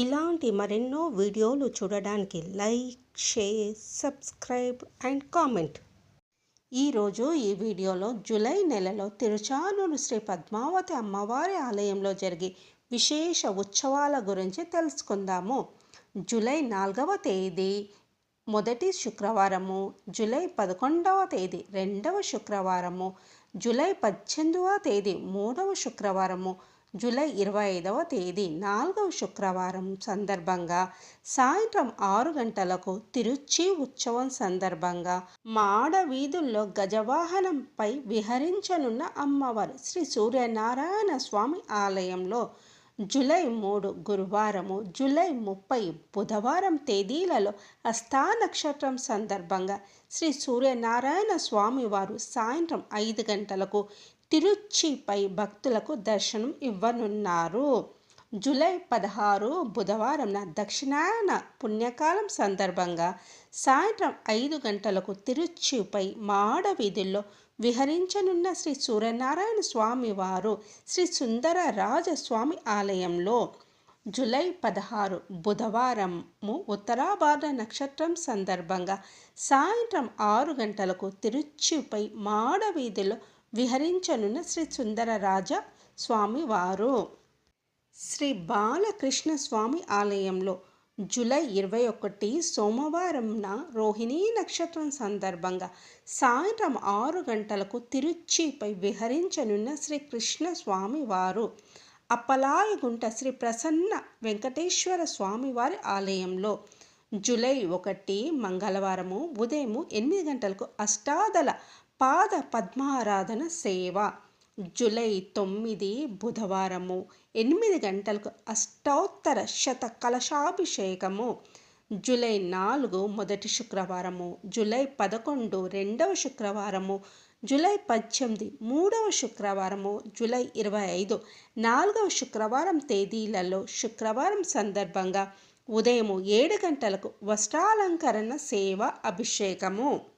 ఇలాంటి మరెన్నో వీడియోలు చూడడానికి like share subscribe and comment. ఈరోజు ఈ వీడియోలో జూలై నెలలో తిరుచానూరు శ్రీ పద్మావతి అమ్మవారి ఆలయంలో జరిగే విశేష ఉత్సవాల గురించి తెలుసుకుందాము. జూలై నాలుగవ తేదీ మొదటి శుక్రవారము జూలై పదకొండవ తేదీ రెండవ శుక్రవారము జూలై పద్దెనిమిదవ తేదీ మూడవ శుక్రవారము జూలై ఇరవై ఐదవ తేదీ నాలుగవ శుక్రవారం సందర్భంగా సాయంత్రం ఆరు గంటలకు తిరుచి ఉత్సవం సందర్భంగా మాడ వీధుల్లో గజవాహనంపై విహరించనున్న అమ్మవారు శ్రీ సూర్యనారాయణ స్వామి ఆలయంలో జూలై మూడు గురువారము జూలై ముప్పై బుధవారం తేదీలలో అస్థా నక్షత్రం సందర్భంగా శ్రీ సూర్యనారాయణ స్వామివారు సాయంత్రం ఐదు గంటలకు తిరుచిపై భక్తులకు దర్శనం ఇవ్వనున్నారు. జూలై పదహారు బుధవారం దక్షిణాయన పుణ్యకాలం సందర్భంగా సాయంత్రం ఐదు గంటలకు తిరుచిపై మాడ వీధుల్లో విహరించనున్న శ్రీ సూర్యనారాయణ స్వామి వారు శ్రీ సుందర రాజస్వామి ఆలయంలో జూలై పదహారు బుధవారము ఉత్తరాభార నక్షత్రం సందర్భంగా సాయంత్రం ఆరు గంటలకు తిరుచిపై మాడ వీధిలో విహరించనున్న శ్రీ సుందరరాజ స్వామివారు శ్రీ బాలకృష్ణ స్వామి ఆలయంలో జూలై ఇరవై ఒకటి సోమవారంన రోహిణీ నక్షత్రం సందర్భంగా సాయంత్రం ఆరు గంటలకు తిరుచిపై విహరించనున్న శ్రీ కృష్ణ స్వామి వారు అప్పలాయగుంట శ్రీ ప్రసన్న వెంకటేశ్వర స్వామివారి ఆలయంలో జూలై ఒకటి మంగళవారము ఉదయము ఎనిమిది గంటలకు అష్టాదల పాద పద్మారాధన సేవ. జూలై తొమ్మిది బుధవారము. ఎనిమిది గంటలకు అష్టోత్తర శత కలశాభిషేకము. జూలై నాలుగు మొదటి శుక్రవారము. జూలై పదకొండు రెండవ శుక్రవారము. జూలై పద్దెనిమిది మూడవ శుక్రవారము. జూలై ఇరవై ఐదు నాలుగవ శుక్రవారం తేదీలలో శుక్రవారం సందర్భంగా ఉదయం ఏడు గంటలకు వస్త్రాలంకరణ సేవ అభిషేకము.